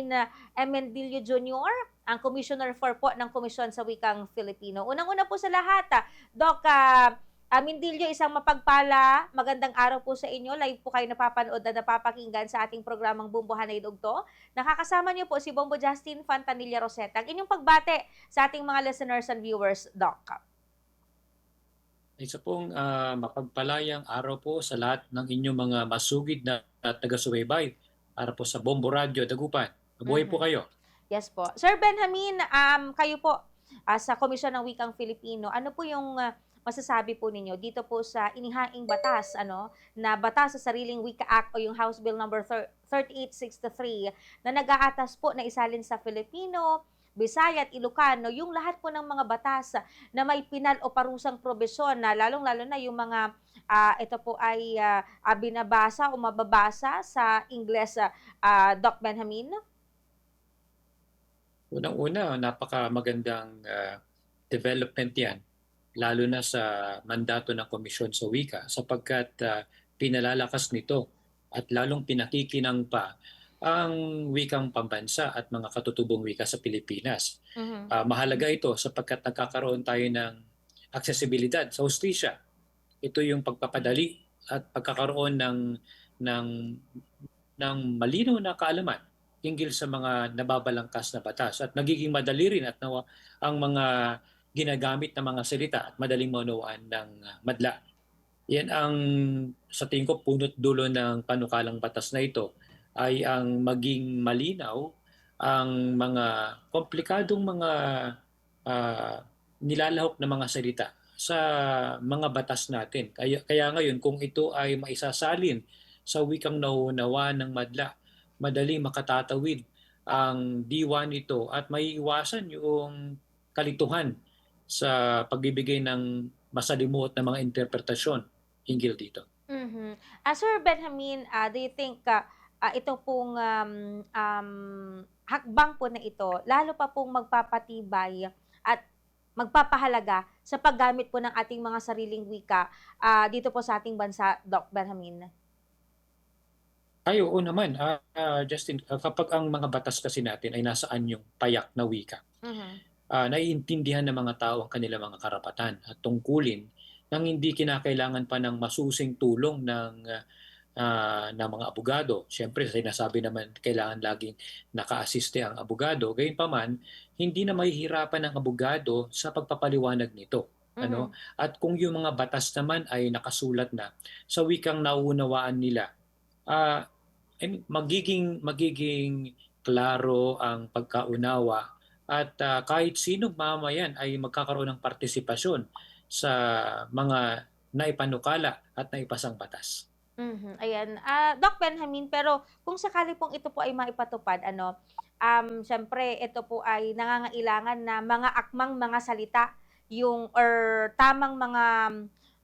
Benjamin uh, Emendilio Jr., ang Commissioner for po ng Komisyon sa Wikang Filipino. Unang-una po sa lahat, ah, Doc uh, Amindilio, isang mapagpala, magandang araw po sa inyo. Live po kayo napapanood na napapakinggan sa ating programang Bumbuhanay Dugto. Nakakasama niyo po si Bombo Justin Fantanilla Rosetta. Ang inyong pagbate sa ating mga listeners and viewers, Doc. Isa pong ah, mapagpalayang araw po sa lahat ng inyong mga masugid na na taga-subaybay para po sa Bombo Radio Dagupan. Mabuhay po kayo. Yes po. Sir Benjamin, um, kayo po ah, sa Komisyon ng Wikang Filipino, ano po yung ah, masasabi po ninyo dito po sa inihaing batas, ano, na batas sa Sariling Wika Act o yung House Bill number thir- 3863 na nag-aatas po na isalin sa Filipino, Bisaya at Ilocano, yung lahat po ng mga batas na may pinal o parusang probisyon na lalong-lalo na yung mga ah, ito po ay ah, binabasa o mababasa sa Ingles, ah, Doc Benjamin? Unang-una, napaka magandang ah, development yan, lalo na sa mandato ng Komisyon sa Wika sapagkat ah, pinalalakas nito at lalong pinakikinang pa ang wikang pambansa at mga katutubong wika sa Pilipinas. Mhm. Ah, mahalaga ito sapagkat nagkakaroon tayo ng aksesibilidad sa hustisya. Ito yung pagpapadali at pagkakaroon ng ng ng malinaw na kaalaman hinggil sa mga nababalangkas na batas at nagiging madali rin at nawa, ang mga ginagamit na mga salita at madaling maunawaan ng ah, madla. Yan ang sa tingin ko punot dulo ng panukalang batas na ito ay ang maging malinaw ang mga komplikadong mga ah, nilalahok na mga salita sa mga batas natin. Kaya, kaya ngayon, kung ito ay maisasalin sa wikang nauunawa ng madla, madali makatatawid ang diwa nito at maiiwasan yung kalituhan sa pagbibigay ng masalimuot na mga interpretasyon hinggil dito. Mhm. Ah, Sir Benjamin, ah, do you think ah, ah, ito pong um, um, hakbang po na ito, lalo pa pong magpapatibay at magpapahalaga sa paggamit po ng ating mga sariling wika ah, dito po sa ating bansa, Doc Benjamin? Ay, oo naman. Ah, Justin, ah, kapag ang mga batas kasi natin ay nasaan yung payak na wika, Mhm. ah, naiintindihan ng mga tao ang kanilang mga karapatan at tungkulin nang hindi kinakailangan pa ng masusing tulong ng ah, ah, ng mga abogado. Siyempre, sinasabi naman kailangan laging naka-assiste ang abogado. Gayunpaman, hindi na mahihirapan ang abogado sa pagpapaliwanag nito. Ano? At kung yung mga batas naman ay nakasulat na sa wikang nauunawaan nila, ah, I magiging magiging klaro ang pagkaunawa at ah, kahit sinong mamayan ay magkakaroon ng partisipasyon sa mga naipanukala at naipasang batas. Mhm. Ayan. Ah, Doc Benjamin, pero kung sakali pong ito po ay maipatupad, ano, um, syempre, ito po ay nangangailangan na mga akmang mga salita yung or tamang mga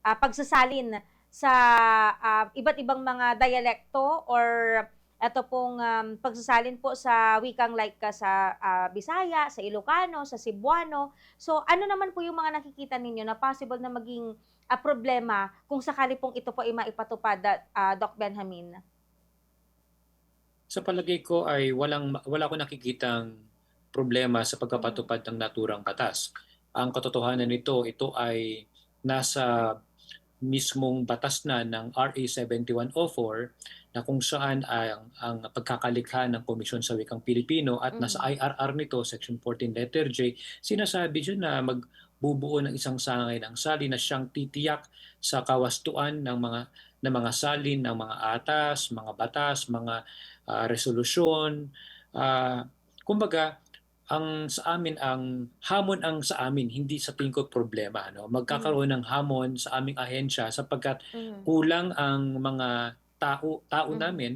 ah, pagsasalin sa ah, iba't ibang mga dialekto or ito pong um, pagsasalin po sa wikang like ka sa ah, Bisaya, sa Ilocano, sa Cebuano. So, ano naman po yung mga nakikita ninyo na possible na maging ah, problema kung sakali pong ito po ay maipatupad, ah, Doc Benjamin? Sa palagay ko ay walang wala ko nakikitang problema sa pagkapatupad ng naturang batas. Ang katotohanan nito, ito ay nasa mismong batas na ng RA 7104 na kung saan ang, ang pagkakalikha ng Komisyon sa Wikang Pilipino at Mhm. nasa IRR nito, Section 14 Letter J, sinasabi dyan na magbubuo ng isang sangay ng salin na siyang titiyak sa kawastuan ng mga ng mga salin ng mga atas, mga batas, mga ah, resolusyon. Ah, kumbaga, ang sa amin ang hamon ang sa amin hindi sa tingin ko problema no magkakaroon ng hamon sa aming ahensya sapagkat Mhm. kulang ang mga tao tao Mhm. namin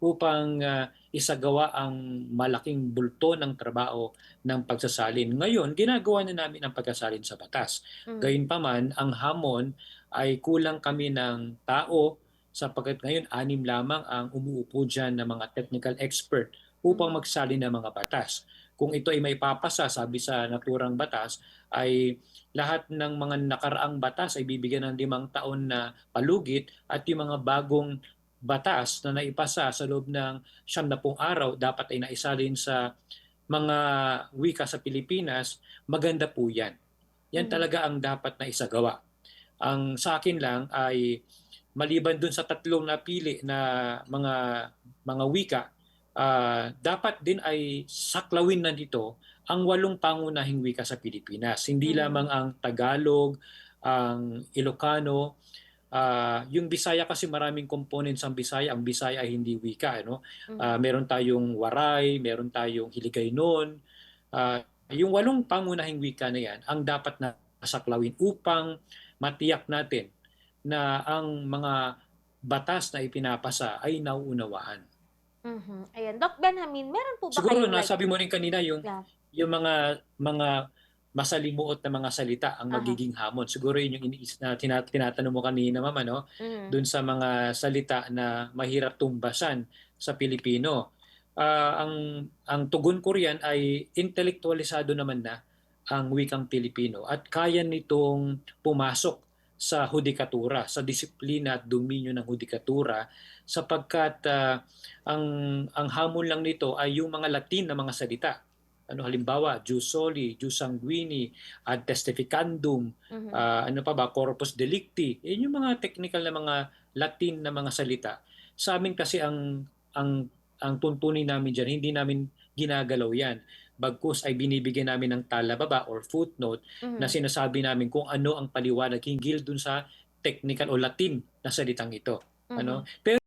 upang ah, isagawa ang malaking bulto ng trabaho ng pagsasalin. Ngayon, ginagawa na namin ang pagsasalin sa batas. Mhm. Gayunpaman, ang hamon ay kulang kami ng tao sapagkat ngayon anim lamang ang umuupo dyan ng mga technical expert upang magsalin ng mga batas. Kung ito ay may papasa, sabi sa naturang batas, ay lahat ng mga nakaraang batas ay bibigyan ng limang taon na palugit at yung mga bagong batas na naipasa sa loob ng siyam na pong araw dapat ay naisalin sa mga wika sa Pilipinas, maganda po yan. Yan Mhm. talaga ang dapat na isagawa. Ang sa akin lang ay maliban dun sa tatlong napili na mga mga wika, ah, dapat din ay saklawin na dito ang walong pangunahing wika sa Pilipinas. Hindi Mhm. lamang ang Tagalog, ang Ilocano, ah, yung Bisaya kasi maraming components ang Bisaya. Ang Bisaya ay hindi wika, ano? Mhm. Ah, meron tayong Waray, meron tayong Hiligaynon. Ah, yung walong pangunahing wika na yan ang dapat na saklawin upang matiyak natin na ang mga batas na ipinapasa ay nauunawaan. Mhm. Ayan, Doc Benjamin, meron po ba Siguro like- nasabi mo rin kanina yung Yeah. yung mga mga masalimuot na mga salita ang magiging hamon. Siguro yun yung iniis na tina- tinatanong mo kanina, mama, no? Mhm. dun sa mga salita na mahirap tumbasan sa Pilipino. Ah, ang ang tugon ko riyan ay intelektualisado naman na ang wikang Pilipino at kaya nitong pumasok sa hudikatura, sa disiplina at dominyo ng hudikatura sapagkat ah, ang ang hamon lang nito ay yung mga Latin na mga salita. Ano halimbawa, jus soli, jus sanguini, ad testificandum, Mhm. Ah, ano pa ba, corpus delicti. Yan yung mga technical na mga Latin na mga salita. Sa amin kasi ang ang ang tuntunin namin diyan, hindi namin ginagalaw yan. Bagkus ay binibigyan namin ng talababa or footnote Mhm. na sinasabi namin kung ano ang paliwanag hinggil dun sa technical o Latin na salitang ito. Mhm. Ano? Pero